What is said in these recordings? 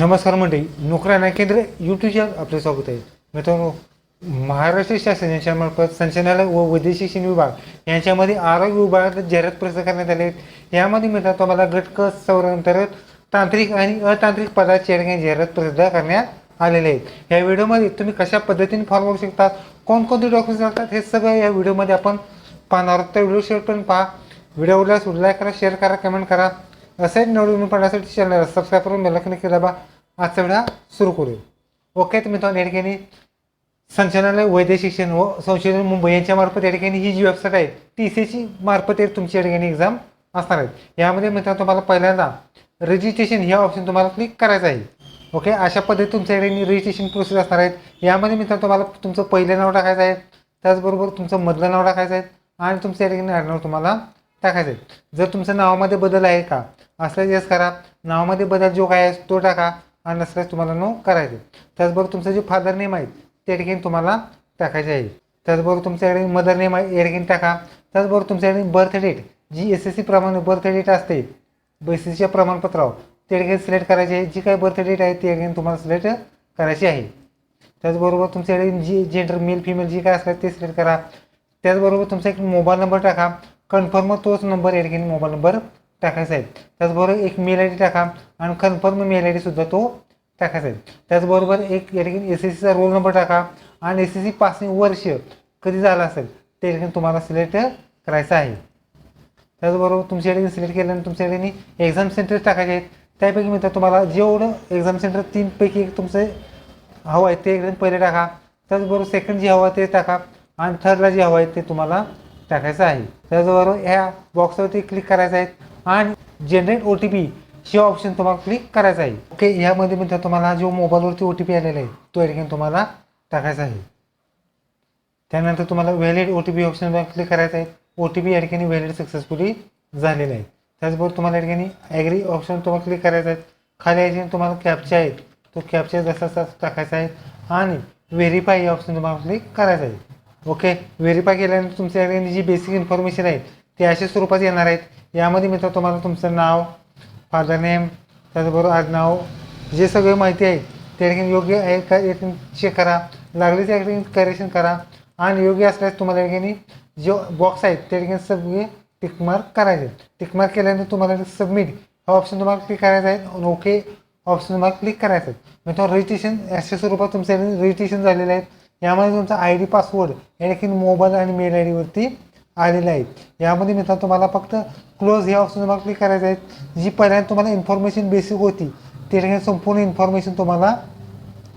नमस्कार मंडळी नोकऱ्या केंद्र यूट्यूबच्या आपले स्वागत आहे. मित्रांनो महाराष्ट्र शासन यांच्यामार्फत संचालनालय व वैद्यकीय शिक्षण विभाग यांच्यामध्ये आरोग्य विभागात जाहिरात प्रसिद्ध करण्यात आले आहेत. यामध्ये मित्रांनो तुम्हाला गटक संवर्गांतर्गत तांत्रिक आणि अतांत्रिक पदाची ठिकाणी जाहिरात प्रसिद्ध करण्यात आलेले आहेत. या व्हिडिओमध्ये तुम्ही कशा पद्धतीने फॉर्म भरू शकता कोणकोणते डॉक्युमेंट्स लागतात हे सगळं या व्हिडिओमध्ये आपण पाहणार आहोत. तर व्हिडिओ शेअर पहा. व्हिडिओ आवडल्यास लाईक करा शेअर करा कमेंट करा. असेच नवीन पडण्यासाठी चॅनल सबस्क्राईब करून क्लिक केला बा आजचा व्हिडिओ सुरू करू ओके तर मित्रांनो या ठिकाणी संचालनालय वैद्य शिक्षण व संशोधन मुंबई यांच्यामार्फत या ठिकाणी ही जी वेबसाईट आहे टी सी ची मार्फत एक तुमची या ठिकाणी एक्झाम असणार आहेत. यामध्ये मित्रांनो तुम्हाला पहिल्यांदा रजिस्ट्रेशन ह्या ऑप्शन तुम्हाला क्लिक करायचं आहे. ओके अशा पद्धतीत तुमच्या या ठिकाणी रजिस्ट्रेशन प्रोसेस असणार आहेत. यामध्ये मित्रांनो तुम्हाला तुमचं पहिलं नाव टाकायचं आहे. त्याचबरोबर तुमचं मधलं नाव टाकायचं आहे. आणि तुमच्या ठिकाणी आडनाव तुम्हाला टाकायचं आहे. जर तुमच्या नावामध्ये बदल आहे का असल्यास येस करा. नावामध्ये बदल जो काय आहे तो टाका आणि नसल्यास तुम्हाला नो करायचे त्याचबरोबर तुमचं जे फादर नेम आहे त्या ठिकाणी तुम्हाला टाकायचे आहे. त्याचबरोबर तुमच्याकडे मदर नेम आहे या ठिकाणी टाका. त्याचबरोबर तुमच्याकडे बर्थ डेट जी एस एस सी प्रमाणे बर्थ डेट असते बेसिसच्या प्रमाणपत्रावर त्या ठिकाणी सिलेक्ट करायची आहे. जी काय बर्थ डेट आहे ते ठिकाणी तुम्हाला सिलेक्ट करायची आहे. त्याचबरोबर तुमच्याकडे जी जेंडर मेल फिमेल जी काय असतात ते सिलेक्ट करा. त्याचबरोबर तुमचा एक मोबाईल नंबर टाका. कन्फर्म तोच नंबर या ठिकाणी मोबाईल नंबर टाकायचा आहे. त्याचबरोबर एक मेल आय डी टाका आणि कन्फर्म मेल आय डीसुद्धा तो टाकायचा आहे. त्याचबरोबर एक या ठिकाणी एस एस सीचा रोल नंबर टाका आणि एस एस सी पासिंग वर्ष कधी झालं असेल ते ठिकाणी तुम्हाला सिलेक्ट करायचं आहे. त्याचबरोबर तुमच्या ठिकाणी सिलेक्ट केल्यानंतर तुमच्या ठिकाणी एक्झाम सेंटर टाकायचे आहेत. त्यापैकी मित्र तुम्हाला जेवढं एक्झाम सेंटर तीनपैकी एक तुमचं हवं आहे ते एकदम पहिले टाका. त्याचबरोबर सेकंड जे हवं आहे ते टाका आणि थर्डला जे हवं आहे ते तुम्हाला टाकायचं आहे. त्याचबरोबर ह्या बॉक्सवरती क्लिक करायचं आहे आणि जनरेट ओ टी पी हे ऑप्शन तुम्हाला क्लिक करायचं आहे. ओके यामध्ये मित्र तुम्हाला जो मोबाईलवरती ओ टी पी आलेला आहे तो या ठिकाणी तुम्हाला टाकायचा आहे. त्यानंतर तुम्हाला व्हॅलिड ओ टी पी ऑप्शनवर क्लिक करायचं आहे. ओ टी पी या ठिकाणी व्हॅलिड सक्सेसफुली झालेलं आहे. त्याचबरोबर तुम्हाला या ठिकाणी ॲग्री ऑप्शन तुम्हाला क्लिक करायचं आहे. खाली या ठिकाणी तुम्हाला कॅपचा आहे. तो कॅपचा जसा तसा टाकायचा आहे आणि व्हेरीफाय ऑप्शन तुम्हाला क्लिक करायचं आहे. ओके व्हेरीफाय केल्यानंतर तुमच्याकडे जी बेसिक इन्फॉर्मेशन आहे ते अशा स्वरूपात येणार आहेत. यामध्ये मित्र तुम्हाला तुमचं नाव फादर नेम त्याचबरोबर आडनाव जे सगळे माहिती आहे त्या ठिकाणी योग्य आहे का चेक करा. लागले त्या ठिकाणी करेक्शन करा. आणि योग्य असल्यास तुम्हाला या ठिकाणी जे बॉक्स आहेत त्या ठिकाणी सगळे टिकमार्क करायचे टिकमार्क केल्यानंतर तुम्हाला सबमिट हा ऑप्शन तुम्हाला क्लिक करायचा आहे. ओके ऑप्शन तुम्हाला क्लिक करायचं आहे. मित्रांनो रजिस्ट्रेशन अशा स्वरूपात तुमचं रजिस्ट्रेशन झालेलं आहे. यामध्ये तुमचा आय डी पासवर्ड हे ठिकाणी मोबाईल आणि मेल आय डीवरती आलेलं आहे. यामध्ये मित्रांनो तुम्हाला फक्त क्लोज हे ऑप्शन तुम्हाला क्लिक करायचं आहे. जी पहिल्यांदा तुम्हाला इन्फॉर्मेशन बेसिक होती त्या ठिकाणी संपूर्ण इन्फॉर्मेशन तुम्हाला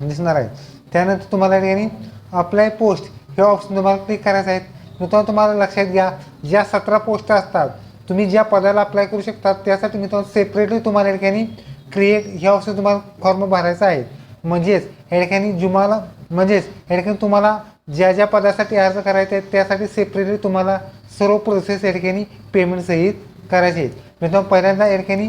दिसणार आहे. त्यानंतर तुम्हाला या ठिकाणी अप्लाय पोस्ट हे ऑप्शन तुम्हाला क्लिक करायचं आहे. मित्रांनो तुम्हाला लक्षात घ्या ज्या सतरा पोस्ट असतात तुम्ही ज्या पदाला अप्लाय करू शकता त्यासाठी मित्रांनो सेपरेटली तुम्हाला या ठिकाणी क्रिएट हे ऑप्शन तुम्हाला फॉर्म भरायचा आहे. म्हणजेच या ठिकाणी म्हणजेच या ठिकाणी तुम्हाला ज्या ज्या पदासाठी अर्ज करायचे आहेत त्यासाठी सेपरेटली तुम्हाला सर्व प्रोसेस या ठिकाणी पेमेंट सहित करायचे आहेत. मित्रांनो पहिल्यांदा या ठिकाणी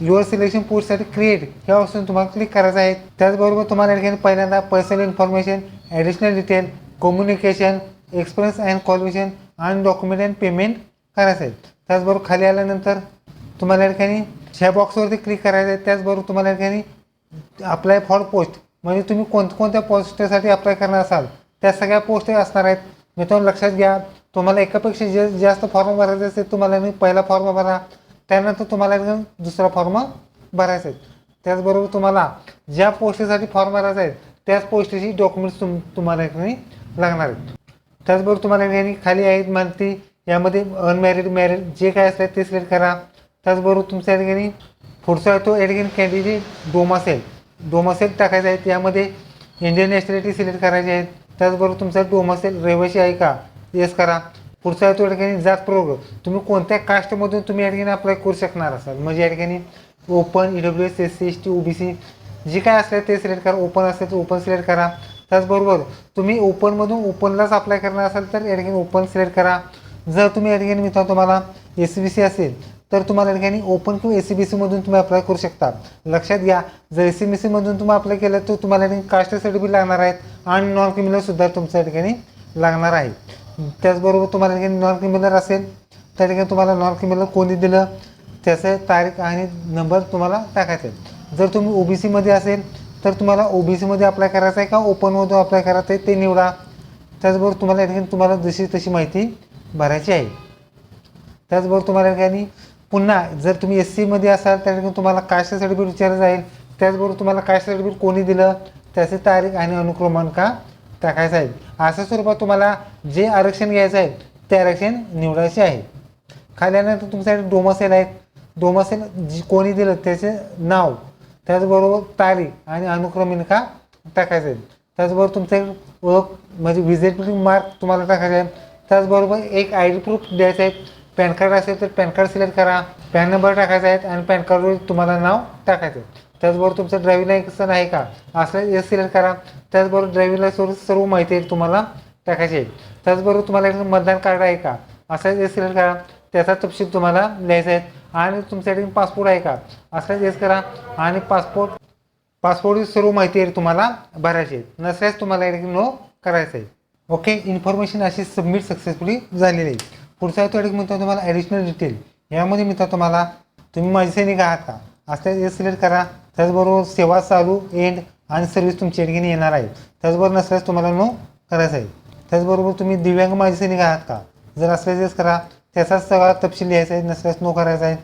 युअर सिलेक्शन पोस्टसाठी क्रिएट हे ऑप्शन तुम्हाला क्लिक करायचं आहे. त्याचबरोबर तुम्हाला या ठिकाणी पहिल्यांदा personal information additional detail communication experience and qualification आणि डॉक्युमेंट अँड पेमेंट करायचं आहे त्याचबरोबर खाली आल्यानंतर तुम्हाला या ठिकाणी ह्या बॉक्सवरती क्लिक करायचं आहे त्याचबरोबर तुम्हाला या ठिकाणी अप्लाय फॉर पोस्ट म्हणजे तुम्ही कोणत्या कोणत्या पोस्टसाठी अप्लाय करणार असाल त्या सगळ्या पोस्ट असणार आहेत. मित्रांनो लक्षात घ्या तुम्हाला एकापेक्षा जे जास्त फॉर्म भरायचे असेल तुम्हाला पहिला फॉर्म भरा. त्यानंतर तुम्हाला दुसरा फॉर्म भरायचा आहे. त्याचबरोबर तुम्हाला ज्या पोस्टसाठी फॉर्म भरायचा आहे त्याच पोस्टची डॉक्युमेंट्स तुम तुम्हाला याठिकाणी लागणार आहेत. त्याचबरोबर तुम्हाला ठिकाणी खाली आहेत माहिती यामध्ये अनमॅरिड मॅरिड जे काय असेल ते सिलेक्ट करा. त्याचबरोबर तुमच्या ठिकाणी पुढचा तो या ठिकाणी कॅन्डिडेट डोमासेल डोमासेल टाकायचं आहे. त्यामध्ये इंडियन नॅशनॅलिटी सिलेक्ट करायची आहे. त्याचबरोबर तुमचा डोमासेल रहिवासी आहे का? येस करा. पुढचा आहे तो या ठिकाणी जात प्रयोग. तुम्ही कोणत्या कास्टमधून तुम्ही या ठिकाणी अप्लाय करू शकणार असाल? म्हणजे या ठिकाणी open E W S S C S T O B C जे काय असेल ते सिलेक्ट करा. ओपन असेल तर ओपन सिलेक्ट करा. त्याचबरोबर तुम्ही ओपनमधून ओपनलाच अप्लाय करणार असाल तर या ठिकाणी ओपन सिलेक्ट करा. जर तुम्ही या ठिकाणी मित्रांनो तुम्हाला एस बी सी असेल तर तुम्हाला या ठिकाणी ओपन किंवा एस सी बी सीमधून तुम्ही अप्लाय करू शकता. लक्षात घ्या जर एस सी बी सीमधून तुम्ही अप्लाय केलं तर तुम्हाला या ठिकाणी कास्ट सर्टिफिकेट लागणार आहेत आणि नॉन क्रिमिनलसुद्धा तुमच्या या ठिकाणी लागणार आहे. त्याचबरोबर तुम्हाला ठिकाणी नॉन क्रिमिनल असेल त्या ठिकाणी तुम्हाला नॉन क्रिमिनल कोणी दिलं त्याचं तारीख आणि नंबर तुम्हाला टाकायचा आहे जर तुम्ही ओ बी सीमध्ये असेल तर तुम्हाला ओ बी सीमध्ये अप्लाय करायचं आहे का ओपनमधून अप्लाय करायचं आहे ते निवडा. त्याचबरोबर तुम्हाला या ठिकाणी तुम्हाला जशी तशी माहिती भरायची आहे. त्याचबरोबर तुम्हाला या ठिकाणी पुन्हा जर तुम्ही एस सीमध्ये असाल त्या ठिकाणी तुम्हाला कास्ट सर्टिफिकेट विचारलं जाईल त्याचबरोबर तुम्हाला कास्ट सर्टिफिकेट कोणी दिलं त्याची तारीख आणि अनुक्रमांक टाकायचा आहे. अशा स्वरूपात तुम्हाला जे आरक्षण घ्यायचं आहे ते आरक्षण निवडायचे आहे. खाल्यानंतर तुमच्यासाठी तुमच्याकडे डोमसेल आहेत डोमासेल जी कोणी दिलं त्याचे नाव त्याचबरोबर तारीख आणि अनुक्रमिका टाकायचं आहे. त्याचबरोबर तुमचं ओळख म्हणजे व्हिजिटिंग मार्क तुम्हाला टाकायचा आहे. त्याचबरोबर एक आय डी प्रूफ द्यायचं आहे. पॅन कार्ड असेल तर पॅन कार्ड सिलेक्ट करा. पॅन नंबर टाकायचा आहे आणि पॅन कार्डवर तुम्हाला नाव टाकायचं आहे. त्याचबरोबर तुमचं ड्रायव्हिंग लायसन आहे का? असं एस सिलेक्ट करा. त्याचबरोबर ड्रायव्हिंग लायसनवर सर्व माहिती तुम्हाला टाकायची आहे. त्याचबरोबर तुम्हाला एक मतदान कार्ड आहे का? असं एस सिलेक्ट करा. त्याचा तपशील तुम्हाला लिहायचा आहे. आणि तुमच्याकडे पासपोर्ट आहे का? असं एस करा. आणि पासपोर्ट पासपोर्टची सर्व माहिती आहे तुम्हाला भरायची आहे. नसल्यास तुम्हाला या नो करायचं आहे. ओके? इन्फॉर्मेशन अशी सबमिट सक्सेसफुली झालेली आहे. पुढचा तो एक तुम्हाला ॲडिशनल डिटेल यामध्ये मित्र तुम्हाला तुम्ही माझे सैनिक आहात का? असं हे सिलेक्ट करा. त्याचबरोबर सेवा चालू एंड आणि सर्व्हिस तुमच्या ठिकाणी येणार आहे. त्याचबरोबर नसल्यास तुम्हाला नो करायचं आहे. त्याचबरोबर तुम्ही दिव्यांग माझे सैनिक आहात का? जर असल्यास करा. त्याचाच सगळा तपशील लिहायचा आहे नसल्यास नो करायचा आहे.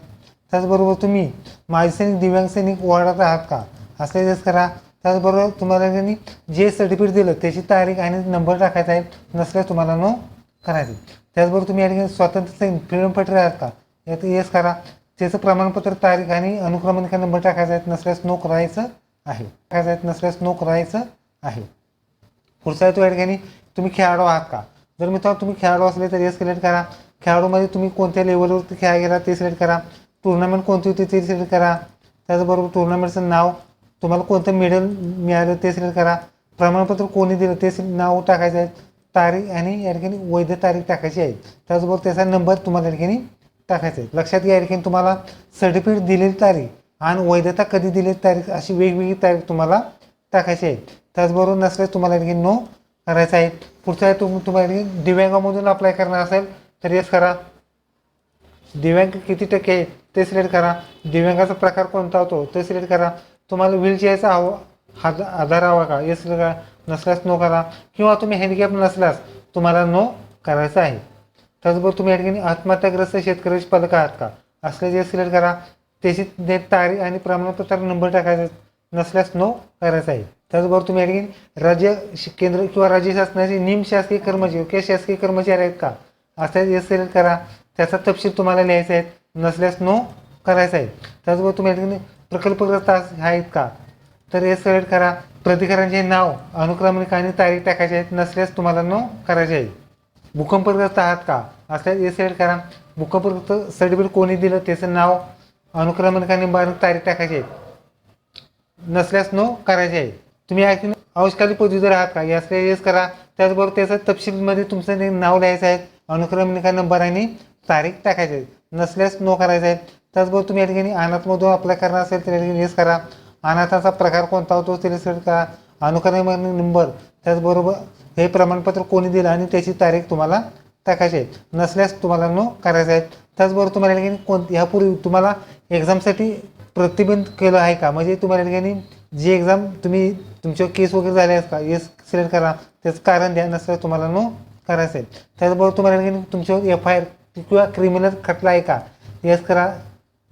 त्याचबरोबर तुम्ही माझे सैनिक दिव्यांग सैनिक वाढत आहात का? असल्यास करा. त्याचबरोबर तुम्हाला त्यांनी जे सर्टिफिकेट दिलं त्याची तारीख आणि नंबर टाकायचा आहे नसल्यास तुम्हाला नो करायचं. त्याचबरोबर तुम्ही या ठिकाणी स्वातंत्र्य सैनिक फ्रीडम फायटर आहात का यात येस करा. त्याचं प्रमाणपत्र तारीख आणि अनुक्रमांक नंबर टाकायचा आहे नसल्यास नो करायचं आहे. टाकायचं आहे नसल्यास नो करायचं आहे. पुढचा येतो या ठिकाणी तुम्ही खेळाडू आहात का? जर मित्रांनो तुम्ही खेळाडू असले तर येस सिलेक्ट करा. खेळाडूमध्ये तुम्ही कोणत्या लेवलवरती खेळा गेला ते सिलेक्ट करा. टुर्नामेंट कोणती होती ते सिलेक्ट करा. त्याचबरोबर टुर्नामेंटचं नाव तुम्हाला कोणतं मेडल मिळालं ते सिलेक्ट करा. प्रमाणपत्र कोणी दिलं ते नाव टाकायचं आहे. तारीख आणि या ठिकाणी वैध तारीख टाकायची आहे. त्याचबरोबर त्याचा नंबर तुम्हाला या ठिकाणी टाकायचा आहे. लक्षात घ्या या ठिकाणी तुम्हाला सर्टिफिकेट दिलेली तारीख आणि वैधता कधी दिलेली तारीख अशी वेगवेगळी तारीख तुम्हाला टाकायची आहे. त्याचबरोबर नसल्यास तुम्हाला या ठिकाणी नो करायचं आहे. पुढचा आहे तुम तुम्हाला दिव्यांगामधून अप्लाय करणार असेल तर येस करा. दिव्यांग किती टक्के आहे ते सिलेक्ट करा. दिव्यांगाचा प्रकार कोणता होतो ते सिलेक्ट करा. तुम्हाला व्हीलचेअरचा हवा आधार हवा का हे सिलेक्ट करा. नसल्यास नो करा. किंवा तुम्ही हँडिकॅप नसल्यास तुम्हाला नो करायचं आहे. त्याचबरोबर तुम्ही या ठिकाणी आत्महत्याग्रस्त शेतकऱ्याचे पालक आहात का? असल्याचे सिलेक्ट करा. त्याची तारीख आणि प्रमाणपत्र नंबर टाकायचा नसल्यास नो करायचा आहे. त्याचबरोबर तुम्ही या ठिकाणी राज्य केंद्र किंवा राज्य शासनाचे निमशासकीय कर्मचारी किंवा शासकीय कर्मचारी आहेत का? असं जे सिलेक्ट करा. त्याचा तपशील तुम्हाला लिहायचा आहे नसल्यास नो करायचा आहे. त्याचबरोबर तुम्ही या ठिकाणी प्रकल्पग्रस्त आहेत का? तर हे सिलेक्ट करा. प्रतिकारांचे नाव अनुक्रमणिक आणि तारीख टाकायचे आहेत नसल्यास तुम्हाला नो करायचे आहे. भूकंपग्रस्त आहात का? असल्यास हे सिलेक्ट करा. भूकंपग्रस्त सर्टिफिकेट कोणी दिलं त्याचं नाव अनुक्रमणिक आणि बारीक तारीख टाकायची आहे नसल्यास नो करायचे आहे. तुम्ही ऐकून अवशकाली पदवीधर आहात का? यासल्या येस करा. त्याचबरोबर त्याचं तपशीलमध्ये तुमचं नाव लिहायचं आहे. अनुक्रमणिका नंबर आणि तारीख टाकायची आहे नसल्यास नो करायचं आहे त्याचबरोबर तुम्ही या ठिकाणी अनाथमधून अप्लाय करणार असेल तर या ठिकाणी येस करा. अनाथाचा प्रकार कोणता होतो ते सिलेक्ट करा अनुकरण नंबर त्याचबरोबर हे प्रमाणपत्र कोणी दिलं आणि त्याची तारीख तुम्हाला टाकायची आहे. नसल्यास तुम्हाला नो करायचं आहे. त्याचबरोबर तुम्हाला या ठिकाणी कोण ह्यापूर्वी तुम्हाला एक्झामसाठी प्रतिबंध केलं आहे का? म्हणजे तुम्हाला या ठिकाणी जी एक्झाम तुम्ही तुमच्या केस वगैरे झाले आहेत का? येस सिलेक्ट करा. त्याचं कारण द्या नसल्यास तुम्हाला नो करायचं आहे. त्याचबरोबर तुम्हाला या ठिकाणी तुमच्यावर एफ आय आर किंवा क्रिमिनल खटला आहे का? येस करा.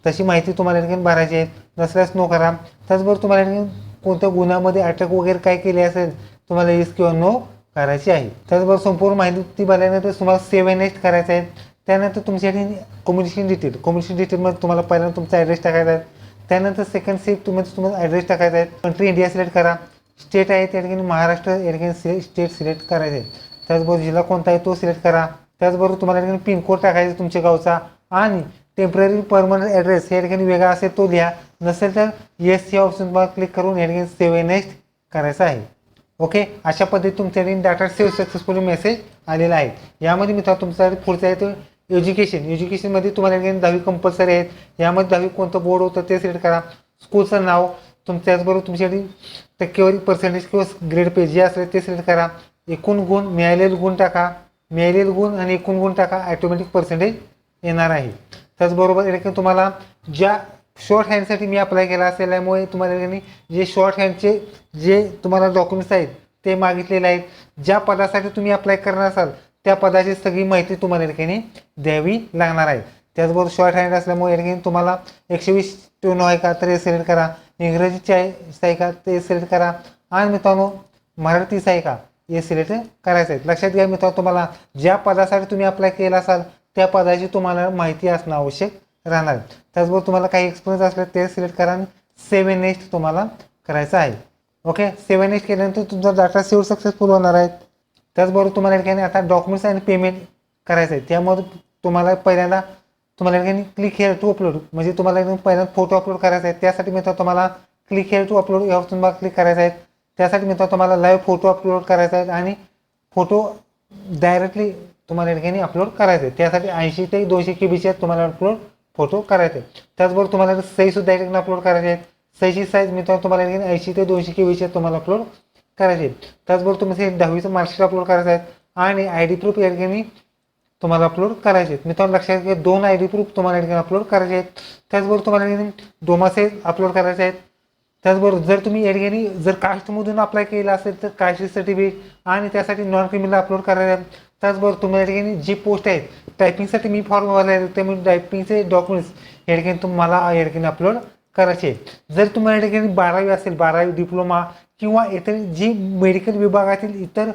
तशी माहिती तुम्हाला या ठिकाणी भरायची आहे. नसल्यास नो करा. त्याचबरोबर तुम्हाला या ठिकाणी कोणत्या गुन्ह्यामध्ये अटक वगैरे काय केली असेल तुम्हाला येस किंवा नो करायची आहे. त्याचबरोबर संपूर्ण माहिती भरल्यानंतर तुम्हाला सेव्ह अँड नेक्स्ट करायचं आहे. त्यानंतर तुमच्या ठिकाणी कम्युनिकेशन डिटेल कम्युनिकेशन डिटेलमध्ये तुम्हाला पहिल्यांदा तुमचा ॲड्रेस टाकायचा आहे. त्यानंतर सेकंड स्टेप तुम्ही तुम्हाला ॲड्रेस टाकायचा आहे. कंट्री इंडिया सिलेक्ट करा. स्टेट आहे त्या ठिकाणी महाराष्ट्र या ठिकाणी सिले स्टेट सिलेक्ट करायचं आहे. त्याचबरोबर जिल्हा कोणता आहे तो सिलेक्ट करा. त्याचबरोबर तुम्हाला या ठिकाणी पिनकोड टाकायचा तुमच्या गावचा. आणि टेंपररी परमनंट ॲड्रेस या ठिकाणी वेगळा असेल तो लिहा. नसेल तर येस या ऑप्शनवर क्लिक करून या ठिकाणी सेव्ह नेक्स्ट करायचं आहे. ओके अशा पद्धतीने तुमच्या ठिकाणी डाटा सेव्ह सक्सेसफुली मेसेज आलेला आहे. यामध्ये मित्र तुमचा पुढचा आहे तो एज्युकेशन एज्युकेशनमध्ये तुम्हाला ठिकाणी दहावी कंपल्सरी आहेत. यामध्ये दहावी कोणतं बोर्ड होतं ते सिलेक्ट करा. स्कूलचं नाव तुम त्याचबरोबर तुमच्यासाठी टक्केवारी पर्सेंटेज किंवा ग्रेड पेज जे असेल ते सिलेक्ट करा. एकूण गुण मिळालेले गुण टाका. मिळालेले गुण आणि एकूण गुण टाका. ॲटोमॅटिक पर्सेंटेज येणार आहे. त्याचबरोबर या ठिकाणी तुम्हाला ज्या शॉर्ट हँडसाठी मी अप्लाय केला असल्यामुळे तुम्हाला ठिकाणी जे शॉर्ट हँडचे जे तुम्हाला डॉक्युमेंट्स आहेत ते मागितलेले आहेत. ज्या पदासाठी तुम्ही अप्लाय करणार असाल त्या पदाची सगळी माहिती तुम्हाला या ठिकाणी द्यावी लागणार आहे. त्याचबरोबर शॉर्ट हँड असल्यामुळे या ठिकाणी तुम्हाला एकशे वीस टोन आहे का तर हे सिलेक्ट करा. इंग्रजीचे आहे का ते सिलेक्ट करा. आणि मित्रांनो मराठीच आहे का हे सिलेक्ट करायचं आहे. लक्षात घ्या मित्रांनो तुम्हाला ज्या पदासाठी तुम्ही अप्लाय केला असाल त्या पदाची तुम्हाला माहिती असणं आवश्यक राहणार. त्याचबरोबर तुम्हाला काही एक्सपिरियन्स असले ते सिलेक्ट करा आणि सेवन नेक्स्ट तुम्हाला करायचं आहे. ओके सेवन नेक्स्ट केल्यानंतर तुमचा डाटा सेव्ह सक्सेसफुल होणार आहे. त्याचबरोबर तुम्हाला या ठिकाणी आता डॉक्युमेंट्स आणि पेमेंट करायचं आहे. त्यामुळे तुम्हाला पहिल्यांदा तुम्हाला या ठिकाणी क्लिक हेअर टू अपलोड म्हणजे तुम्हाला एकदम पहिल्यांदा फोटो अपलोड करायचा आहे. त्यासाठी मित्र तुम्हाला क्लिक हेअर टू अपलोड यावर तुम्हाला क्लिक करायचं आहे. त्यासाठी मित्र तुम्हाला लाईव्ह फोटो अपलोड करायचा आहे. आणि फोटो डायरेक्टली तुम्हाला या ठिकाणी अपलोड करायचे आहे त्यासाठी ऐंशी ते दोनशे के बीचे तुम्हाला अपलोड फोटो करायचे. त्याचबरोबर तुम्हाला सहीसुद्धा या ठिकाणी अपलोड करायचे आहेत सहीची साईज मित्रांनो तुम्हाला या ठिकाणी ऐंशी ते दोनशे के बीचे तुम्हाला अपलोड करायचे. त्याचबरोबर तुम्ही दहावीचं मार्कशीट अपलोड करायचं आहे आणि आय डी प्रूफ या ठिकाणी तुम्हाला अपलोड करायचे. आहेत मित्रांनो लक्षात घ्या दोन आय डी प्रूफ तुम्हाला या ठिकाणी अपलोड करायचे आहेत. त्याचबरोबर तुम्हाला या ठिकाणी डोमासे अपलोड करायचे आहेत. त्याचबरोबर जर तुम्ही या ठिकाणी जर कास्टमधून अप्लाय केला असेल तर कास्ट सर्टिफिकेट आणि त्यासाठी नॉन क्रिमिनल अपलोड करायचं आहे त्याचबरोबर तुम्हाला ठिकाणी जी पोस्ट आहेत टायपिंगसाठी मी फॉर्म भरला ते मी टायपिंगचे डॉक्युमेंट्स या ठिकाणी तुम्हाला या ठिकाणी अपलोड करायचे जर तुम्हाला या ठिकाणी बारावी असेल बारावी डिप्लोमा किंवा इतर जी मेडिकल विभागातील इतर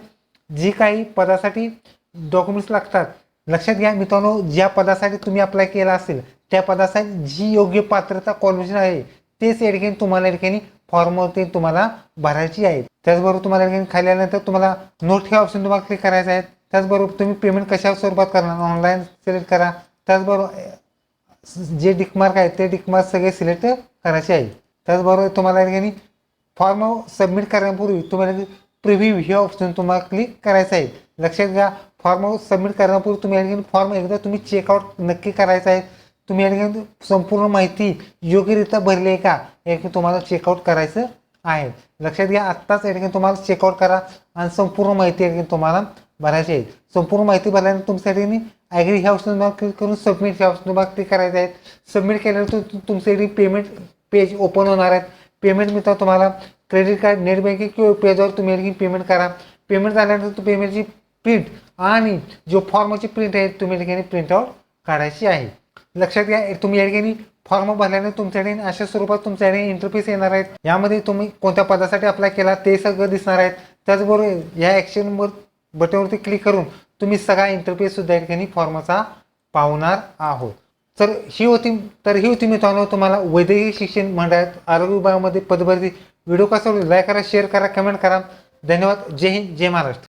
जी काही पदासाठी डॉक्युमेंट्स लागतात लक्षात घ्या मित्रांनो ज्या पदासाठी तुम्ही अप्लाय केला असेल त्या पदासाठी जी योग्य पात्रता क्वालिफिकेशन आहे तेच या ठिकाणी तुम्हाला या ठिकाणी फॉर्मवरती तुम्हाला भरायची आहे. त्याचबरोबर तुम्हाला या ठिकाणी खाली आल्यानंतर तुम्हाला नोट हे ऑप्शन तुम्हाला क्लिक करायचं आहे त्याचबरोबर तुम्ही पेमेंट कशा स्वरूपात करणार? ऑनलाईन सिलेक्ट करा. त्याचबरोबर जे डिकमार्क आहे ते डिकमार्क सगळे सिलेक्ट करायचे आहे. त्याचबरोबर तुम्हाला या ठिकाणी फॉर्म सबमिट करण्यापूर्वी तुम्हाला प्रिव्ह्यू हे ऑप्शन तुम्हाला क्लिक करायचं आहे. लक्षात घ्या फॉर्म सबमिट करण्यापूर्वी तुम्ही या ठिकाणी फॉर्म एकदा तुम्ही चेकआउट नक्की करायचं आहे. तुम्ही या ठिकाणी संपूर्ण माहिती योग्यरित्या भरली आहे का? हे की तुम्हाला चेकआउट करायचं आहे. लक्षात घ्या आत्ताच या ठिकाणी तुम्हाला चेकआउट करा आणि संपूर्ण माहिती या ठिकाणी तुम्हाला भरायची आहे संपूर्ण माहिती भरल्यानंतर तुमच्यासाठी मी ॲग्री ह्या ऑप्शन क्लिक करून सबमिट ह्या ऑप्शन ते क्लिक करायचं आहे सबमिट केल्यानंतर तुमच्यासाठी पेमेंट पेज ओपन होणार आहेत. पेमेंट मित्र तुम्हाला क्रेडिट कार्ड नेट बँकिंग किंवा पेजवर तुम्ही आणखी पेमेंट करा. पेमेंट झाल्यानंतर पेमेंटची प्रिंट आणि जो फॉर्मची प्रिंट आहे तुम्ही या ठिकाणी प्रिंटआउट काढायची आहे. लक्षात घ्या तुम्ही या ठिकाणी फॉर्म भरल्याने तुमच्याकडे अशा स्वरूपात तुमच्याकडे इंटरफेस येणार आहेत. यामध्ये तुम्ही कोणत्या पदासाठी अप्लाय केला ते सगळं दिसणार आहेत. त्याचबरोबर या ॲक्शनवर बटनवरती क्लिक करून तुम्ही सगळा इंटरफेस सुद्धा या ठिकाणी फॉर्मचा पावणार आहोत. तर ही होती तर ही होती मित्रांनो तुम्हाला वैद्यकीय शिक्षण मंडळात आरोग्य विभागामध्ये पदभरती व्हिडिओ कसा लाईक करा शेअर करा कमेंट करा. धन्यवाद. जय हिंद जय महाराष्ट्र.